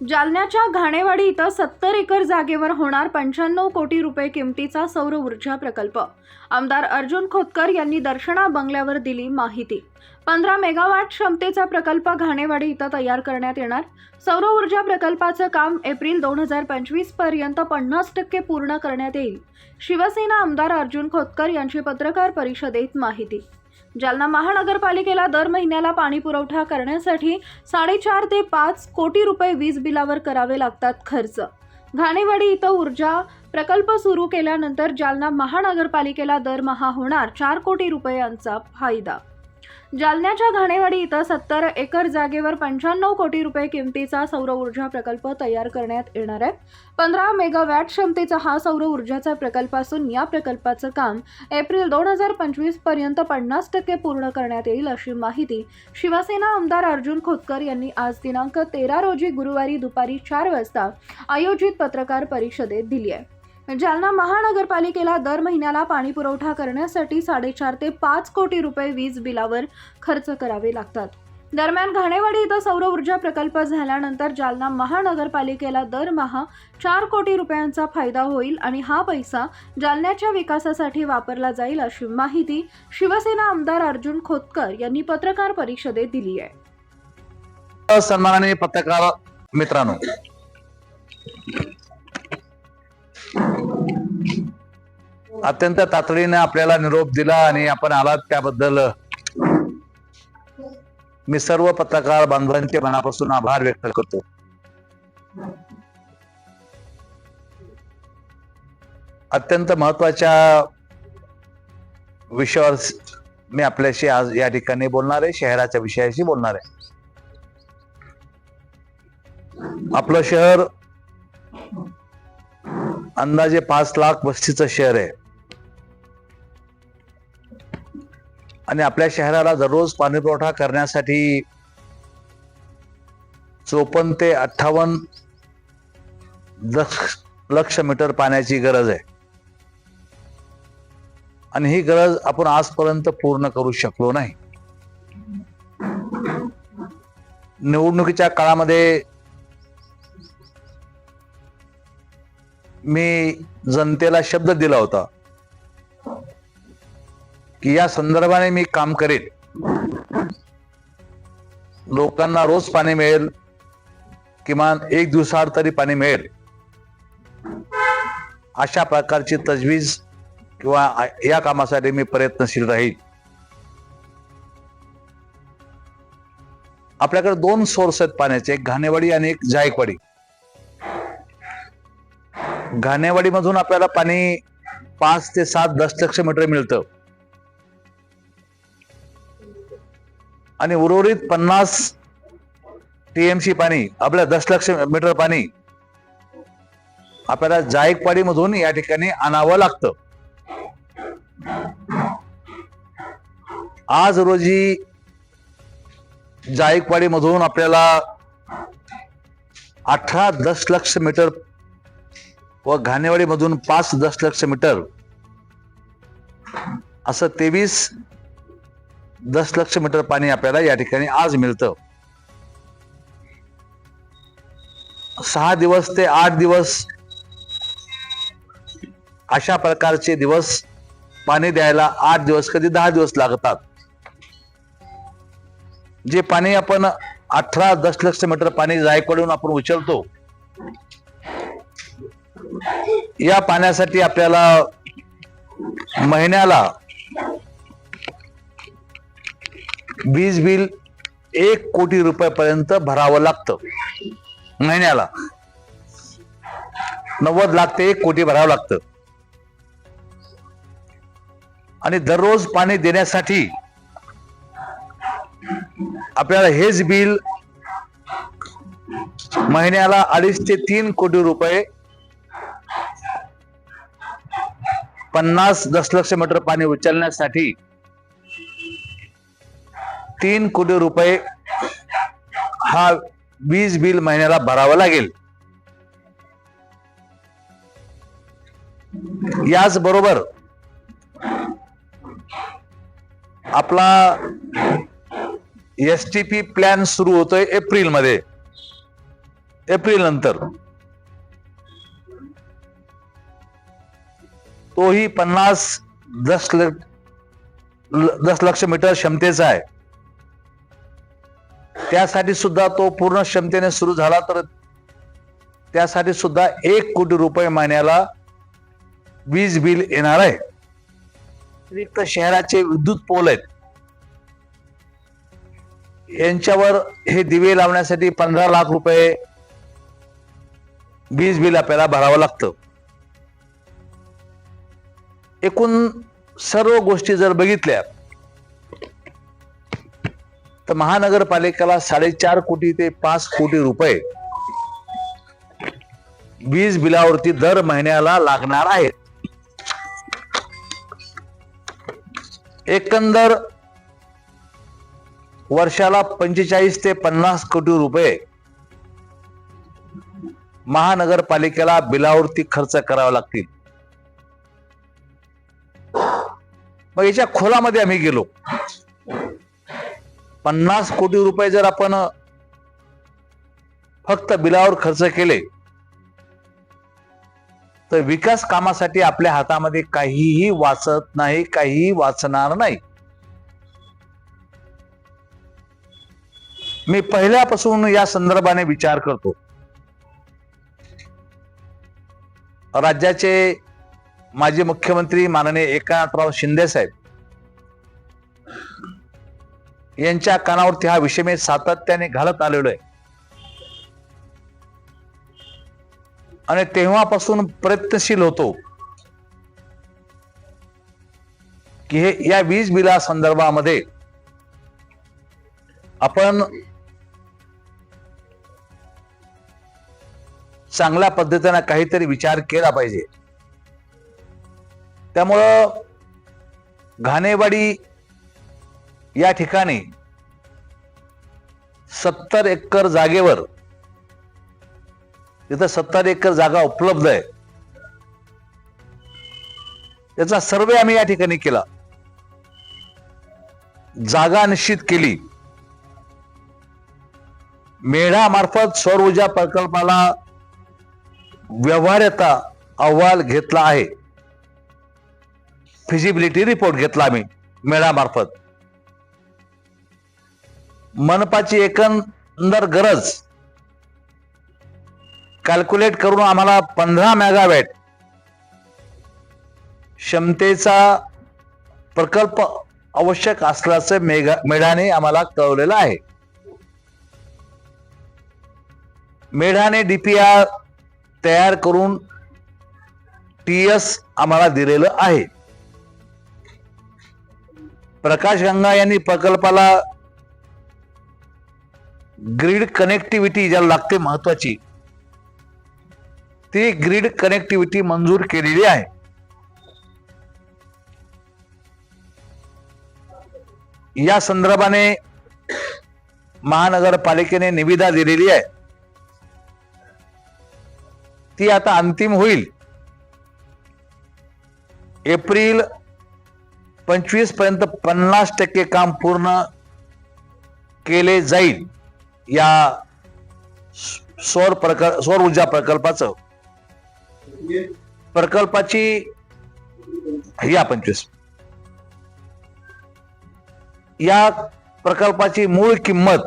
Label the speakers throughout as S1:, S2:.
S1: जालन्याच्या घाणेवाडी इथं सत्तर एकर जागेवर होणार पंच्याण्णव कोटी रुपये किमतीचा सौर ऊर्जा प्रकल्प. आमदार अर्जुन खोतकर यांनी दर्शना बंगल्यावर दिली माहिती. पंधरा मेगावॅट क्षमतेचा प्रकल्प घाणेवाडी इथं तयार करण्यात येणार. सौर ऊर्जा प्रकल्पाचं काम एप्रिल दोन हजार पंचवीसपर्यंत पन्नास टक्के पूर्ण करण्यात येईल. शिवसेना आमदार अर्जुन खोतकर यांची पत्रकार परिषदेत माहिती. जालना महानगरपालिकेला दर महिन्याला पाणी पुरवठा करण्यासाठी साडेचार ते पाच कोटी रुपये वीज बिलावर करावे लागतात खर्च. घाणेवाडी इथं ऊर्जा प्रकल्प सुरू केल्यानंतर जालना महानगरपालिकेला दरमहा होणार चार कोटी रुपयांचा फायदा. जालन्याच्या घाणेवाडी इथं सत्तर एकर जागेवर पंच्याण्णव कोटी रुपये किमतीचा सौर ऊर्जा प्रकल्प तयार करण्यात येणार आहे. पंधरा मेगावॅट क्षमतेचा हा सौर ऊर्जाचा प्रकल्प असून या प्रकल्पाचं काम एप्रिल दोन हजार पंचवीसपर्यंत पन्नास टक्के पूर्ण करण्यात येईल अशी माहिती शिवसेना आमदार अर्जुन खोतकर यांनी आज दिनांक तेरा रोजी गुरुवारी दुपारी चार वाजता आयोजित पत्रकार परिषदेत दिली आहे. जालना महानगरपालिकेला दर महिन्याला पाणी पुरवठा करण्यासाठी साडेचार ते पाच कोटी रुपये वीज बिलावर खर्च करावे लागतात. दरम्यान घाणेवाडी इथं सौर ऊर्जा प्रकल्प झाल्यानंतर जालना महानगरपालिकेला दरमहा चार कोटी रुपयांचा फायदा होईल आणि हा पैसा जालन्याच्या विकासासाठी वापरला जाईल अशी माहिती शिवसेना आमदार अर्जुन खोतकर यांनी पत्रकार परिषदेत दिली आहे.
S2: सन्माननीय पत्रकार मित्रांनो अत्यंत तातडीने आपल्याला निरोप दिला आणि आपण आलात त्याबद्दल. मी सर्व पत्रकार बांधवांचे मनापासून आभार व्यक्त करतो. अत्यंत महत्त्वाच्या विषयावर मी आपल्याशी आज या ठिकाणी बोलणार आहे शहराच्या विषयाशी बोलणार आहे. आपलं शहर अंदाजे पाच लाख वस्तीचं शहर आहे. आणि आपल्या शहराला दररोज पाणी पुरवठा करण्यासाठी चोपन्न ते अठ्ठावन्न लक्ष लक्ष मीटर पाण्याची गरज आहे. आणि ही गरज आपण आजपर्यंत पूर्ण करू शकलो नाही. निवडणुकीच्या काळामध्ये मी जनतेला शब्द दिला होता. की या संदर्भाने मी काम करेन. लोकांना रोज पाणी मिळेल. किमान एक दिवसाआड तरी पाणी मिळेल. अशा प्रकारची तजवीज किंवा या कामासाठी मी प्रयत्नशील राहील आपल्याकडे दोन सोर्स आहेत पाण्याचे एक घाणेवाडी आणि एक जायकवाडी. घाणेवाडीमधून आपल्याला पाणी पाच ते सात दशलक्ष मीटर मिळतं. आणि उर्वरित पन्नास टीएमसी पाणी आपल्या दशलक्ष मीटर पाणी आपल्याला जायकवाडी मधून या ठिकाणी आणावं लागतं. आज रोजी जायकवाडी मधून आपल्याला अठरा दशलक्ष मीटर व घाणेवाडी मधून पाच दशलक्ष मीटर असं तेवीस दस लक्ष मीटर पाणी आपल्याला या ठिकाणी आज मिळतं. सहा दिवस ते आठ दिवस अशा प्रकारचे दिवस पाणी द्यायला आठ दिवस कधी दहा दिवस लागतात. जे पाणी आपण अठरा दशलक्ष मीटर पाणी जायकडून आपण उचलतो या पाण्यासाठी आपल्याला महिन्याला वीज बिल एक कोटी रुपयापर्यंत भरावं लागतं. महिन्याला. नव्वद लाख ते एक कोटी भरावं लागतं. आणि दररोज पाणी देण्यासाठी आपल्याला हेच बिल महिन्याला अडीच ते तीन कोटी रुपये पन्नास दशलक्ष मीटर पाणी उचलण्यासाठी तीन कोटी रुपये हा वीज बिल महिन्याला भरावा लागेल. याच बरोबर आपला एस टी पी प्लॅन सुरू होतोय एप्रिलमध्ये एप्रिल नंतर. तोही पन्नास दस लक्ष दस लक्ष मीटर क्षमतेचा आहे. त्यासाठी सुद्धा तो पूर्ण क्षमतेने सुरू झाला तर त्यासाठी सुद्धा एक कोटी रुपये महिन्याला वीज बिल येणार आहे. अतिरिक्त शहराचे विद्युत पोल आहेत. यांच्यावर हे दिवे लावण्यासाठी पंधरा लाख रुपये वीज बिल आपल्याला भरावं लागतं. एकूण सर्व गोष्टी जर बघितल्या तर महानगरपालिकेला साडेचार कोटी ते पाच कोटी रुपये वीज बिलावरती दर महिन्याला लागणार आहेत. एकंदर वर्षाला पंचेचाळीस ते पन्नास कोटी रुपये महानगरपालिकेला बिलावरती खर्च करावे लागतील. मग याच्या खोलामध्ये आम्ही गेलो. पन्नास कोटी रुपये जर आपण फक्त बिलावर खर्च केले तर विकास कामासाठी आपल्या हातामध्ये काहीही वाचत नाही काहीही वाचणार नाही. मी पहिल्यापासून या संदर्भाने विचार करतो. राज्याचे माजी मुख्यमंत्री माननीय एकनाथराव शिंदे साहेब यांच्या कानावरती हा विषय मी सातत्याने घालत आलेलो आहे. आणि तेव्हापासून प्रयत्नशील होतो की हे या वीज बिला संदर्भामध्ये आपण चांगल्या पद्धतीने काहीतरी विचार केला पाहिजे. त्यामुळं घाणेवाडी या ठिकाणी सत्तर एकर जागेवर तिथं सत्तर एकर जागा उपलब्ध आहे. त्याचा सर्वे आम्ही या ठिकाणी केला. जागा निश्चित केली. मेढामार्फत सौर ऊर्जा प्रकल्पाला व्यवहार्यता अहवाल घेतला आहे. फिजिबिलिटी रिपोर्ट घेतला आम्ही मेळामार्फत. मनपाची एकंदर गरज. कॅल्क्युलेट करून आम्हाला पंधरा मेगावॅट क्षमतेचा प्रकल्प आवश्यक असल्याचं मेघा मेढाने आम्हाला कळवलेलं आहे. मेढाने डीपीआर तयार करून टी एस आम्हाला दिलेलं आहे. प्रकाश गंगा यांनी प्रकल्पाला ग्रीड कनेक्टिव्हिटी ज्याला लागते महत्वाची ती ग्रीड कनेक्टिव्हिटी मंजूर केलेली आहे. या संदर्भाने महानगरपालिकेने निविदा दिलेली आहे. ती आता अंतिम होईल. एप्रिल पंचवीसपर्यंत पन्नास टक्के काम पूर्ण केले जाईल. या सौर प्रकल्प सौर ऊर्जा प्रकल्पाचं. प्रकल्पाची या पंचवीस या प्रकल्पाची मूळ किंमत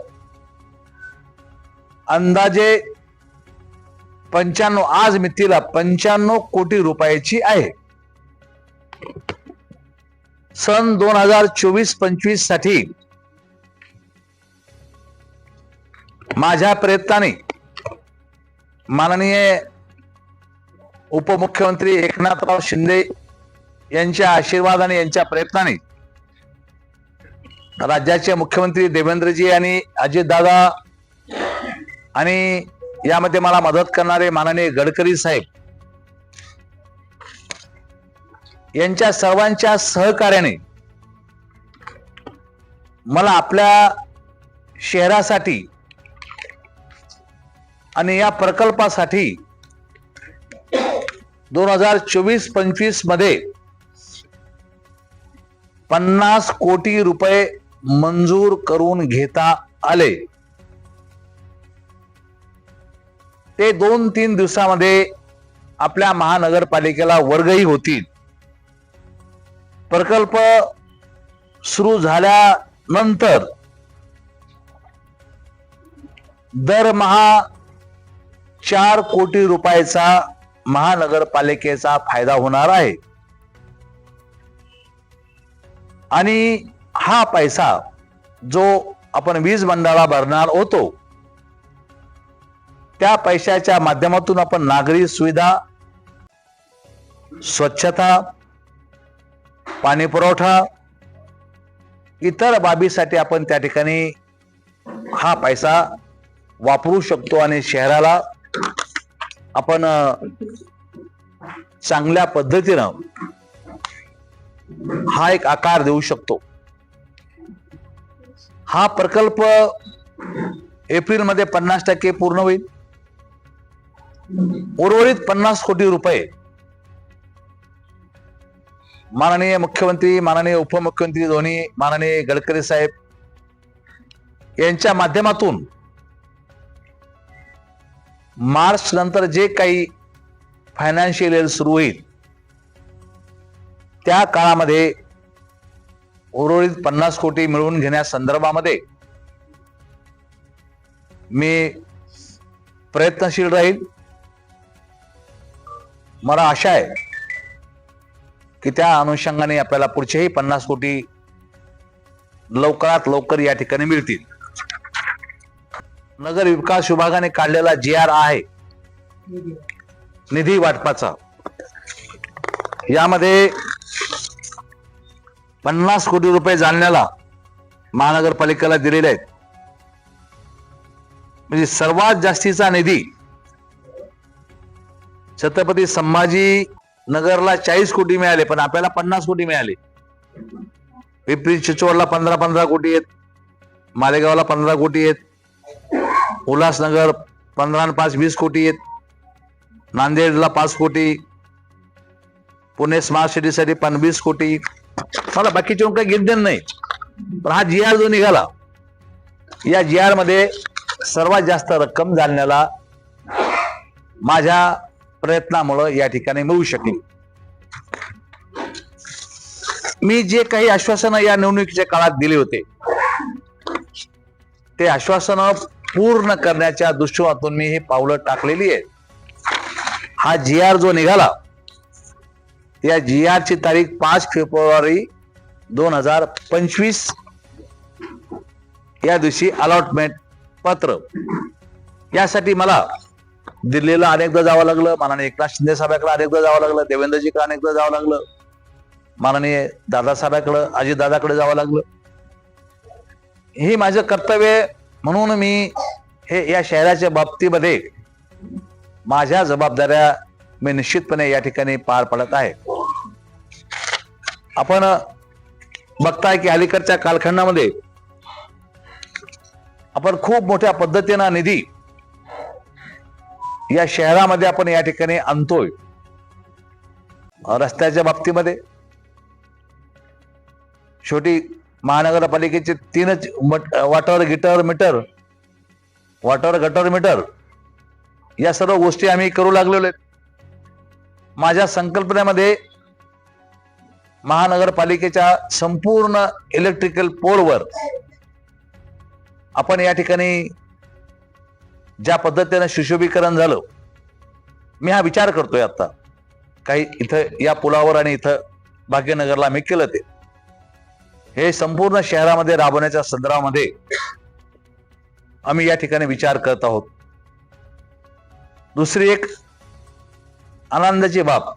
S2: अंदाजे पंच्याण्णव आज मितीला पंच्याण्णव कोटी रुपयाची आहे. सन दोन हजार चोवीस पंचवीससाठी माझ्या प्रयत्नाने माननीय उपमुख्यमंत्री एकनाथराव शिंदे यांच्या आशीर्वादाने यांच्या प्रयत्नाने राज्याचे मुख्यमंत्री देवेंद्रजी आणि अजितदादा आणि यामध्ये मला मदत करणारे माननीय गडकरी साहेब यांच्या सर्वांच्या सहकार्याने मला आपल्या शहरासाठी आणि या प्रकल्पासाठी दोन हजार चोवीस पंचवीसमध्ये पन्नास कोटी रुपये मंजूर करून घेता आले. ते दोन तीन दिवसामध्ये आपल्या महानगरपालिकेला वर्गही होतील. प्रकल्प सुरू झाल्यानंतर दरमहा चार कोटी रुपयाचा महानगरपालिकेचा फायदा होणार आहे. आणि हा पैसा जो आपण वीज मंडळा भरणार होतो त्या पैशाच्या माध्यमातून आपण नागरी सुविधा स्वच्छता पाणी पुरवठा इतर बाबीसाठी आपण त्या ठिकाणी हा पैसा वापरू शकतो आणि शहराला आपण चांगल्या पद्धतीनं हा एक आकार देऊ शकतो. हा प्रकल्प एप्रिलमध्ये पन्नास टक्के पूर्ण होईल. उर्वरित पन्नास कोटी रुपये माननीय मुख्यमंत्री माननीय उपमुख्यमंत्री दोन्ही माननीय गडकरी साहेब यांच्या माध्यमातून मार्च नंतर जे काही फायनान्शियल इयर सुरू होईल त्या काळामध्ये उर्वरित पन्नास कोटी मिळवून घेण्यासंदर्भामध्ये मी प्रयत्नशील राहील. मला आशा आहे की त्या अनुषंगाने आपल्याला पुढचेही पन्नास कोटी लवकरात लवकर या ठिकाणी मिळतील. नगर विकास विभागाने काढलेला जी आर आहे. निधी वाटपाचा. यामध्ये पन्नास कोटी रुपये जालन्याला महानगरपालिकेला दिलेले आहेत. म्हणजे सर्वात जास्तीचा निधी छत्रपती संभाजी नगरला चाळीस कोटी मिळाले पण आपल्याला पन्नास कोटी मिळाले. पिंपरी चिचवडला पंधरा पंधरा कोटी आहेत. मालेगावला पंधरा कोटी आहेत. उल्हासनगर पंधरा पाच वीस कोटी आहेत. नांदेडला पाच कोटी. पुणे स्मार्ट सिटीसाठी वीस कोटी. मला बाकीचे काही घेणं नाही. पण हा जी आर जो निघाला या जी आरमध्ये सर्वात जास्त रक्कम जाणण्याला माझ्या प्रयत्नामुळं या ठिकाणी मिळू शकेल. मी जे काही आश्वासनं या निवडणुकीच्या काळात दिले होते ते आश्वासनं पूर्ण करण्याच्या दृष्टिकोनातून मी हे पावलं टाकलेली आहेत हा जी आर जो निघाला या जी आर ची तारीख पाच फेब्रुवारी दोन हजार पंचवीस. या दिवशी अलॉटमेंट पत्र. यासाठी मला दिल्लीला अनेकदा जावं लागलं माननीय एकनाथ शिंदे साहेबांकडे अनेकदा जावं लागलं देवेंद्रजीकडे अनेकदा जावं लागलं माननीय दादासाहेबांकडे अजितदादाकडे जावं लागलं. हे माझं कर्तव्य म्हणून मी हे या शहराच्या बाबतीमध्ये माझ्या जबाबदाऱ्या मी निश्चितपणे या ठिकाणी पार पडत आहे. आपण बघताय की अलीकडच्या कालखंडामध्ये आपण खूप मोठ्या पद्धतीनं निधी या शहरामध्ये आपण या ठिकाणी आणतोय. रस्त्याच्या बाबतीमध्ये. शेवटी महानगरपालिकेचे तीनच water gutter meter water gutter meter या सर्व गोष्टी आम्ही करू लागलेलो आहेत. माझ्या संकल्पनेमध्ये महानगरपालिकेच्या संपूर्ण इलेक्ट्रिकल पोलवर आपण या ठिकाणी ज्या पद्धतीनं सुशोभीकरण झालं मी हा विचार करतोय आता काही इथं या पुलावर आणि इथं भाग्यनगरला आम्ही केलं ते. हे संपूर्ण शहरामध्ये राबवण्याच्या संदर्भामध्ये आम्ही या ठिकाणी विचार करत आहोत. दुसरी एक आनंदाची बाब.